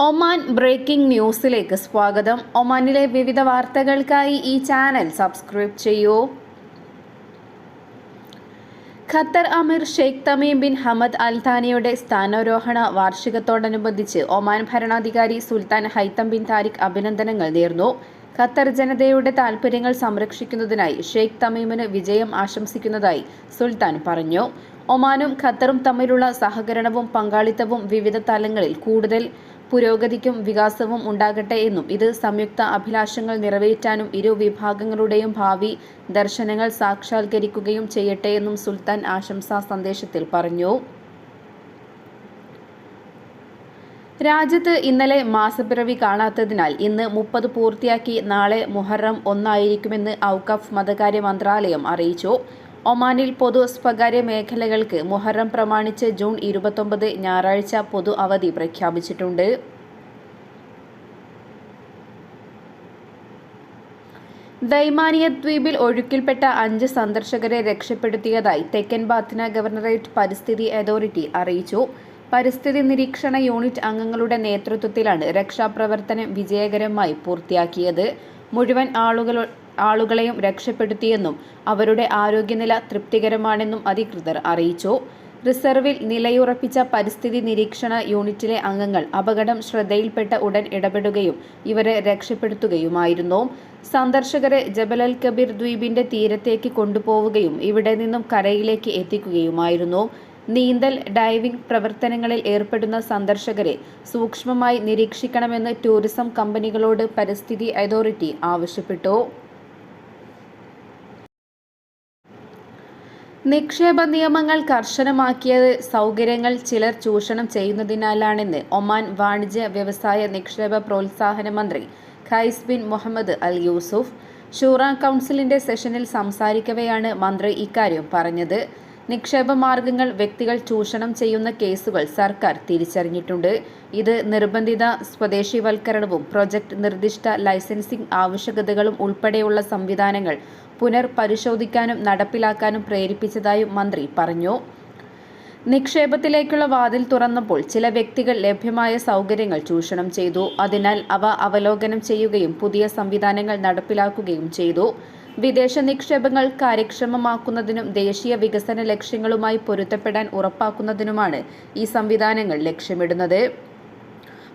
Oman breaking ന്യൂസിലേക്ക് സ്വാഗതം. ഒമാനിലെ വിവിധ വാർത്തകൾക്കായി ഈ ചാനൽ സബ്സ്ക്രൈബ് ചെയ്യൂ. ഖത്തർ അമീർ Sheikh Tamim bin Hamad al താനിയുടെ സ്ഥാനാരോഹണ വാർഷികത്തോടനുബന്ധിച്ച് ഒമാൻ ഭരണാധികാരി സുൽത്താൻ ഹൈത്തം ബിൻ താരിഖ് അഭിനന്ദനങ്ങൾ നേർന്നു. ഖത്തർ ജനതയുടെ താൽപ്പര്യങ്ങൾ സംരക്ഷിക്കുന്നതിനായി ഷെയ്ഖ് തമീമിന് വിജയം ആശംസിക്കുന്നതായി സുൽത്താൻ പറഞ്ഞു. ഒമാനും ഖത്തറും തമ്മിലുള്ള സഹകരണവും പങ്കാളിത്തവും വിവിധ തലങ്ങളിൽ കൂടുതൽ പുരോഗതിക്കും വികാസവും ഉണ്ടാകട്ടെ എന്നും ഇത് സംയുക്ത അഭിലാഷങ്ങൾ നിറവേറ്റാനും ഇരു വിഭാഗങ്ങളുടെയും ഭാവി ദർശനങ്ങൾ സാക്ഷാത്കരിക്കുകയും ചെയ്യട്ടെ എന്നും സുൽത്താൻ ആശംസാ സന്ദേശത്തിൽ പറഞ്ഞു. രാജ്യത്ത് ഇന്നലെ മാസപ്പിറവി കാണാത്തതിനാൽ ഇന്ന് മുപ്പത് പൂർത്തിയാക്കി നാളെ മുഹറം ഒന്നായിരിക്കുമെന്ന് ഔക്കഫ് മതകാര്യ മന്ത്രാലയം അറിയിച്ചു. ഒമാനിൽ പൊതു സ്വകാര്യ മേഖലകൾക്ക് മുഹറം പ്രമാണിച്ച് ജൂൺ ഇരുപത്തൊമ്പത് ഞായറാഴ്ച പൊതു അവധി പ്രഖ്യാപിച്ചിട്ടുണ്ട്. ദൈമാനിയ ദ്വീപിൽ ഒഴുക്കിൽപ്പെട്ട അഞ്ച് സന്ദർശകരെ രക്ഷപ്പെടുത്തിയതായി തെക്കൻ ബാത്തിന ഗവർണറേറ്റ് പരിസ്ഥിതി അതോറിറ്റി അറിയിച്ചു. പരിസ്ഥിതി നിരീക്ഷണ യൂണിറ്റ് അംഗങ്ങളുടെ നേതൃത്വത്തിലാണ് രക്ഷാപ്രവർത്തനം വിജയകരമായി പൂർത്തിയാക്കിയത്. മുഴുവൻ ആളുകൾ ആളുകളെയും രക്ഷപ്പെടുത്തിയെന്നും അവരുടെ ആരോഗ്യനില തൃപ്തികരമാണെന്നും അധികൃതർ അറിയിച്ചു. റിസർവിൽ നിലയുറപ്പിച്ച പരിസ്ഥിതി നിരീക്ഷണ യൂണിറ്റിലെ അംഗങ്ങൾ അപകടം ശ്രദ്ധയിൽപ്പെട്ട ഉടൻ ഇടപെടുകയും ഇവരെ രക്ഷപ്പെടുത്തുകയുമായിരുന്നു. സന്ദർശകരെ ജബലൽ കബീർ ദ്വീപിന്റെ തീരത്തേക്ക് കൊണ്ടുപോവുകയും ഇവിടെ നിന്നും കരയിലേക്ക് എത്തിക്കുകയുമായിരുന്നു. നീന്തൽ ഡൈവിംഗ് പ്രവർത്തനങ്ങളിൽ ഏർപ്പെടുന്ന സന്ദർശകരെ സൂക്ഷ്മമായി നിരീക്ഷിക്കണമെന്ന് ടൂറിസം കമ്പനികളോട് പരിസ്ഥിതി അതോറിറ്റി ആവശ്യപ്പെട്ടു. നിക്ഷേപ നിയമങ്ങൾ കർശനമാക്കിയത് സൗകര്യങ്ങൾ ചിലർ ചൂഷണം ചെയ്യുന്നതിനാലാണെന്ന് ഒമാൻ വാണിജ്യ വ്യവസായ നിക്ഷേപ പ്രോത്സാഹന മന്ത്രി Qais bin Muhammad al Yusuf. ഷൂറ കൗൺസിലിന്റെ സെഷനിൽ സംസാരിക്കവെയാണ് മന്ത്രി ഇക്കാര്യം പറഞ്ഞത്. നിക്ഷേപ മാർഗങ്ങൾ വ്യക്തികൾ ചൂഷണം ചെയ്യുന്ന കേസുകൾ സർക്കാർ തിരിച്ചറിഞ്ഞിട്ടുണ്ട്. ഇത് നിർബന്ധിത സ്വദേശിവൽക്കരണവും പ്രൊജക്ട് നിർദ്ദിഷ്ട ലൈസൻസിംഗ് ആവശ്യകതകളും ഉൾപ്പെടെയുള്ള സംവിധാനങ്ങൾ പുനർപരിശോധിക്കാനും നടപ്പിലാക്കാനും പ്രേരിപ്പിച്ചതായും മന്ത്രി പറഞ്ഞു. നിക്ഷേപത്തിലേക്കുള്ള വാതിൽ തുറന്നപ്പോൾ ചില വ്യക്തികൾ ലഭ്യമായ സൗകര്യങ്ങൾ ചൂഷണം ചെയ്തു. അതിനാൽ അവ അവലോകനം ചെയ്യുകയും പുതിയ സംവിധാനങ്ങൾ നടപ്പിലാക്കുകയും ചെയ്തു. വിദേശ നിക്ഷേപങ്ങൾ കാര്യക്ഷമമാക്കുന്നതിനും ദേശീയ വികസന ലക്ഷ്യങ്ങളുമായി പൊരുത്തപ്പെടാൻ ഉറപ്പാക്കുന്നതിനുമാണ് ഈ സംവിധാനങ്ങൾ ലക്ഷ്യമിടുന്നത്.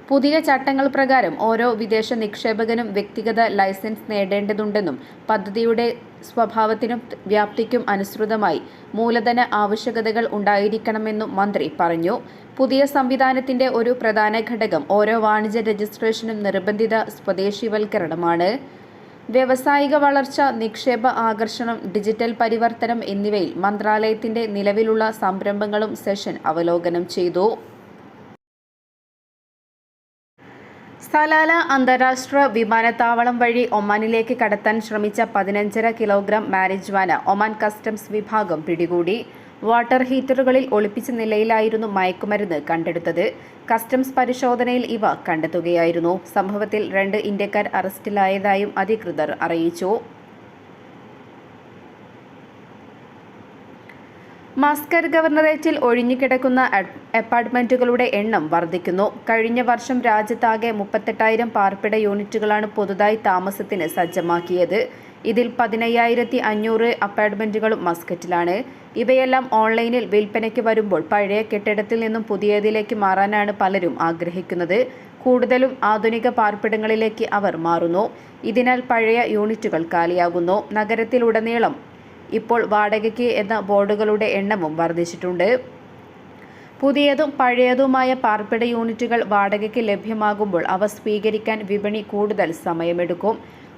പുതിയ ചട്ടങ്ങൾ പ്രകാരം ഓരോ വിദേശ നിക്ഷേപകനും വ്യക്തിഗത ലൈസൻസ് നേടേണ്ടതുണ്ടെന്നും പദ്ധതിയുടെ സ്വഭാവത്തിനും വ്യാപ്തിക്കും അനുസൃതമായി മൂലധന ആവശ്യകതകൾ ഉണ്ടായിരിക്കണമെന്നും മന്ത്രി പറഞ്ഞു. പുതിയ സംവിധാനത്തിന്റെ ഒരു പ്രധാന ഘടകം ഓരോ വാണിജ്യ രജിസ്ട്രേഷനും നിർബന്ധിത സ്വദേശിവൽക്കരണമാണ്. വ്യാവസായിക വളർച്ച നിക്ഷേപ ആകർഷണം ഡിജിറ്റൽ പരിവർത്തനം എന്നിവയിൽ മന്ത്രാലയത്തിന്റെ നിലവിലുള്ള സംരംഭങ്ങളും സെഷൻ അവലോകനം ചെയ്തു. സലാല അന്താരാഷ്ട്ര വിമാനത്താവളം വഴി ഒമാനിലേക്ക് കടത്താൻ ശ്രമിച്ച പതിനഞ്ചര കിലോഗ്രാം മാരിജ്വാന ഒമാൻ കസ്റ്റംസ് വിഭാഗം പിടികൂടി. വാട്ടർ ഹീറ്ററുകളിൽ ഒളിപ്പിച്ച നിലയിലായിരുന്നു മയക്കുമരുന്ന് കണ്ടെടുത്തത്. കസ്റ്റംസ് പരിശോധനയിൽ ഇവ കണ്ടെത്തുകയായിരുന്നു. സംഭവത്തിൽ രണ്ട് ഇന്ത്യക്കാർ അറസ്റ്റിലായതായും അധികൃതർ അറിയിച്ചു. മസ്കർ ഗവർണറേറ്റിൽ ഒഴിഞ്ഞുകിടക്കുന്ന അപ്പാർട്ട്മെന്റുകളുടെ എണ്ണം വർദ്ധിക്കുന്നു. കഴിഞ്ഞ വർഷം രാജ്യത്താകെ മുപ്പത്തെട്ടായിരം പാർപ്പിട യൂണിറ്റുകളാണ് പുതുതായി താമസത്തിന് സജ്ജമാക്കിയത്. ഇതിൽ പതിനയ്യായിരത്തി അഞ്ഞൂറ് അപ്പാർട്ട്മെന്റുകളും മസ്കറ്റിലാണ്. ഇവയെല്ലാം ഓൺലൈനിൽ വിൽപ്പനയ്ക്ക് വരുമ്പോൾ പഴയ കെട്ടിടത്തിൽ നിന്നും പുതിയതിലേക്ക് മാറാനാണ് പലരും ആഗ്രഹിക്കുന്നത്. കൂടുതലും ആധുനിക പാർപ്പിടങ്ങളിലേക്ക് അവർ മാറുന്നു. ഇതിനാൽ പഴയ യൂണിറ്റുകൾ കാലിയാകുന്നു. നഗരത്തിലുടനീളം ഇപ്പോൾ വാടകയ്ക്ക് എന്ന ബോർഡുകളുടെ എണ്ണവും വർദ്ധിച്ചിട്ടുണ്ട്. പുതിയതും പഴയതുമായ പാർപ്പിട യൂണിറ്റുകൾ വാടകയ്ക്ക് ലഭ്യമാകുമ്പോൾ അവ സ്വീകരിക്കാൻ വിപണി കൂടുതൽ സമയമെടുക്കും.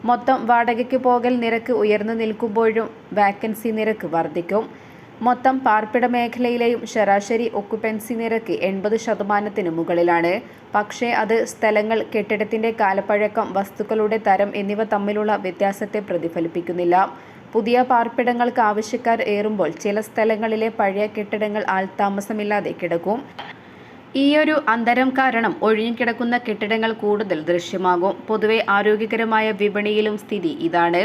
മൊത്തം വാടകയ്ക്ക് പോകൽ നിരക്ക് ഉയർന്നു നിൽക്കുമ്പോഴും വാക്കൻസി നിരക്ക് വർദ്ധിക്കും. മൊത്തം പാർപ്പിട മേഖലയിലെയും ശരാശരി ഒക്കുപെൻസി നിരക്ക് എൺപത് ശതമാനത്തിന് മുകളിലാണ്. പക്ഷേ അത് സ്ഥലങ്ങൾ കെട്ടിടത്തിന്റെ കാലപ്പഴക്കം വസ്തുക്കളുടെ തരം എന്നിവ തമ്മിലുള്ള വ്യത്യാസത്തെ പ്രതിഫലിപ്പിക്കുന്നില്ല. പുതിയ പാർപ്പിടങ്ങൾക്ക് ആവശ്യക്കാർ ഏറുമ്പോൾ ചില സ്ഥലങ്ങളിലെ പഴയ കെട്ടിടങ്ങൾ ആൾതാമസമില്ലാതെ കിടക്കും. ഈയൊരു അന്തരം കാരണം ഒഴിഞ്ഞുകിടക്കുന്ന കെട്ടിടങ്ങൾ കൂടുതൽ ദൃശ്യമാകും. പൊതുവെ ആരോഗ്യകരമായ വിപണിയിലും സ്ഥിതി ഇതാണ്.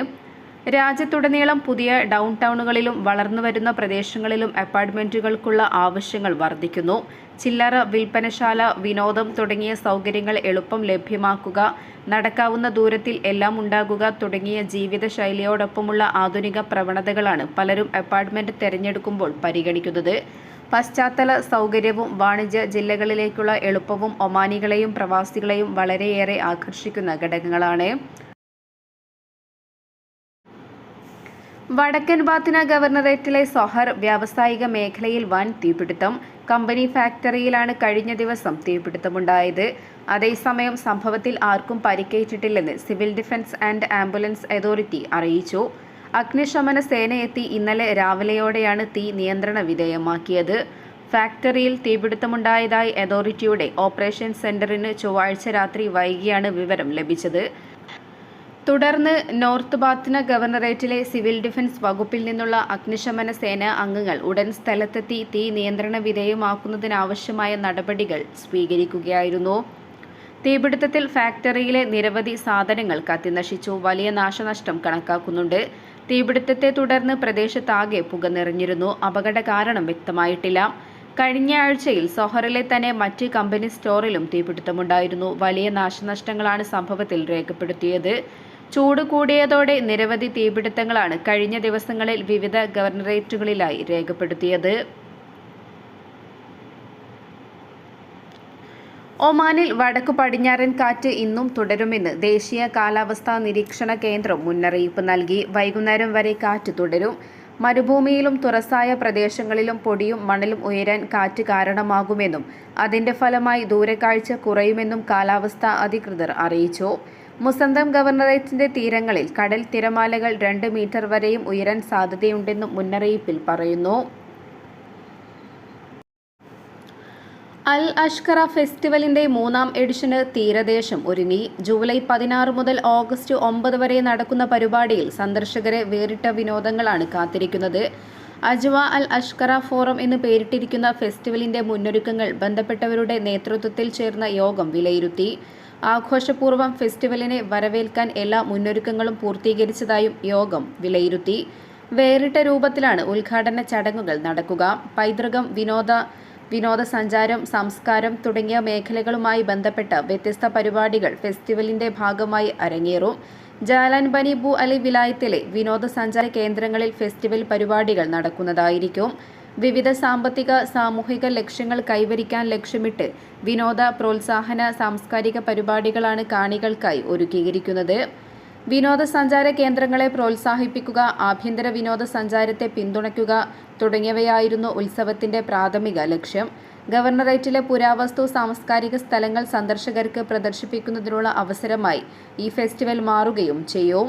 രാജ്യത്തുടനീളം പുതിയ ഡൗൺ ടൗണുകളിലും വളർന്നുവരുന്ന പ്രദേശങ്ങളിലും അപ്പാർട്ട്മെന്റുകൾക്കുള്ള ആവശ്യങ്ങൾ വർദ്ധിക്കുന്നു. ചില്ലറ വിൽപ്പനശാല വിനോദം തുടങ്ങിയ സൗകര്യങ്ങൾ എളുപ്പം ലഭ്യമാക്കുക നടക്കാവുന്ന ദൂരത്തിൽ എല്ലാം ഉണ്ടാകുക തുടങ്ങിയ ജീവിതശൈലിയോടൊപ്പമുള്ള ആധുനിക പ്രവണതകളാണ് പലരും അപ്പാർട്ട്മെന്റ് തിരഞ്ഞെടുക്കുമ്പോൾ പരിഗണിക്കുന്നത്. പശ്ചാത്തല സൗകര്യവും വാണിജ്യ ജില്ലകളിലേക്കുള്ള എളുപ്പവും ഒമാനികളെയും പ്രവാസികളെയും വളരെയേറെ ആകർഷിക്കുന്ന ഘടകങ്ങളാണ്. വടക്കൻ ബാത്തിന ഗവർണറേറ്റിലെ സൊഹർ വ്യാവസായിക മേഖലയിൽ വൻ തീപിടുത്തം. കമ്പനി ഫാക്ടറിയിലാണ് കഴിഞ്ഞ ദിവസം തീപിടുത്തമുണ്ടായത്. അതേസമയം സംഭവത്തിൽ ആർക്കും പരിക്കേറ്റിട്ടില്ലെന്ന് civil defence and ambulance authority അറിയിച്ചു. അഗ്നിശമന സേനയെത്തി ഇന്നലെ രാവിലെയോടെയാണ് തീ നിയന്ത്രണ വിധേയമാക്കിയത്. ഫാക്ടറിയിൽ തീപിടുത്തമുണ്ടായതായി അതോറിറ്റിയുടെ ഓപ്പറേഷൻ സെന്ററിന് ചൊവ്വാഴ്ച രാത്രി വൈകിയാണ് വിവരം ലഭിച്ചത്. തുടർന്ന് നോർത്ത് ബാത്തിന ഗവർണറേറ്റിലെ സിവിൽ ഡിഫൻസ് വകുപ്പിൽ നിന്നുള്ള അഗ്നിശമന സേന അംഗങ്ങൾ ഉടൻ സ്ഥലത്തെത്തി തീ നിയന്ത്രണ വിധേയമാക്കുന്നതിനാവശ്യമായ നടപടികൾ സ്വീകരിക്കുകയായിരുന്നു. തീപിടുത്തത്തിൽ ഫാക്ടറിയിലെ നിരവധി സാധനങ്ങൾ കത്തിനശിച്ചു. വലിയ നാശനഷ്ടം കണക്കാക്കുന്നുണ്ട്. തീപിടുത്തത്തെ തുടർന്ന് പ്രദേശത്താകെ പുക നിറഞ്ഞിരുന്നു. അപകട കാരണം വ്യക്തമായിട്ടില്ല. കഴിഞ്ഞ ആഴ്ചയിൽ സൊഹറിലെ തന്നെ മറ്റ് കമ്പനി സ്റ്റോറിലും തീപിടുത്തമുണ്ടായിരുന്നു. വലിയ നാശനഷ്ടങ്ങളാണ് സംഭവത്തിൽ രേഖപ്പെടുത്തിയത്. ചൂട് കൂടിയതോടെ നിരവധി തീപിടുത്തങ്ങളാണ് കഴിഞ്ഞ ദിവസങ്ങളിൽ വിവിധ ഗവർണറേറ്റുകളിലായി രേഖപ്പെടുത്തിയത്. ഒമാനിൽ വടക്കു പടിഞ്ഞാറൻ കാറ്റ് ഇന്നും തുടരുമെന്ന് ദേശീയ കാലാവസ്ഥാ നിരീക്ഷണ കേന്ദ്രം മുന്നറിയിപ്പ് നൽകി. വൈകുന്നേരം വരെ കാറ്റ് തുടരും. മരുഭൂമിയിലും തുറസായ പ്രദേശങ്ങളിലും പൊടിയും മണലും ഉയരാൻ കാറ്റ് കാരണമാകുമെന്നും അതിന്റെ ഫലമായി ദൂരക്കാഴ്ച കുറയുമെന്നും കാലാവസ്ഥാ അധികൃതർ അറിയിച്ചു. മുസന്തം ഗവർണറേറ്റിന്റെ തീരങ്ങളിൽ കടൽ തിരമാലകൾ രണ്ട് മീറ്റർ വരെയും ഉയരാൻ സാധ്യതയുണ്ടെന്നും മുന്നറിയിപ്പിൽ പറയുന്നു. അൽ അഷ്കറ ഫെസ്റ്റിവലിന്റെ മൂന്നാം എഡിഷന് തീരദേശം ഒരുങ്ങി. ജൂലൈ പതിനാറ് മുതൽ ഓഗസ്റ്റ് ഒമ്പത് വരെ നടക്കുന്ന പരിപാടിയിൽ സന്ദർശകരെ വേറിട്ട വിനോദങ്ങളാണ് കാത്തിരിക്കുന്നത്. അജ്വ അൽ അഷ്കറ ഫോറം എന്ന് പേരിട്ടിരിക്കുന്ന ഫെസ്റ്റിവലിന്റെ മുന്നൊരുക്കങ്ങൾ ബന്ധപ്പെട്ടവരുടെ നേതൃത്വത്തിൽ ചേർന്ന യോഗം വിലയിരുത്തി. ആഘോഷപൂർവം ഫെസ്റ്റിവലിനെ വരവേൽക്കാൻ എല്ലാ മുന്നൊരുക്കങ്ങളും പൂർത്തീകരിച്ചതായും യോഗം വിലയിരുത്തി. വേറിട്ട രൂപത്തിലാണ് ഉദ്ഘാടന ചടങ്ങുകൾ നടക്കുക. പൈതൃകം വിനോദ വിനോദസഞ്ചാരം സംസ്കാരം തുടങ്ങിയ മേഖലകളുമായി ബന്ധപ്പെട്ട വ്യത്യസ്ത പരിപാടികൾ ഫെസ്റ്റിവലിന്റെ ഭാഗമായി അരങ്ങേറും. ജാലാൻ ബനി ബു അലി വിലായത്തിലെ വിനോദസഞ്ചാര കേന്ദ്രങ്ങളിൽ ഫെസ്റ്റിവൽ പരിപാടികൾ നടക്കുന്നതായിരിക്കും. വിവിധ സാമ്പത്തിക സാമൂഹിക ലക്ഷ്യങ്ങൾ കൈവരിക്കാൻ ലക്ഷ്യമിട്ട് വിനോദ പ്രോത്സാഹന സാംസ്കാരിക പരിപാടികളാണ് കാണികൾക്കായി ഒരുക്കിയിരിക്കുന്നത്. വിനോദസഞ്ചാര കേന്ദ്രങ്ങളെ പ്രോത്സാഹിപ്പിക്കുക ആഭ്യന്തര വിനോദസഞ്ചാരത്തെ പിന്തുണയ്ക്കുക തുടങ്ങിയവയായിരുന്നു ഉത്സവത്തിന്റെ പ്രാഥമിക ലക്ഷ്യം. ഗവർണറേറ്റിലെ പുരാവസ്തു സാംസ്കാരിക സ്ഥലങ്ങൾ സന്ദർശകർക്ക് പ്രദർശിപ്പിക്കുന്നതിനുള്ള അവസരമായി ഈ ഫെസ്റ്റിവൽ മാറുകയും ചെയ്യും.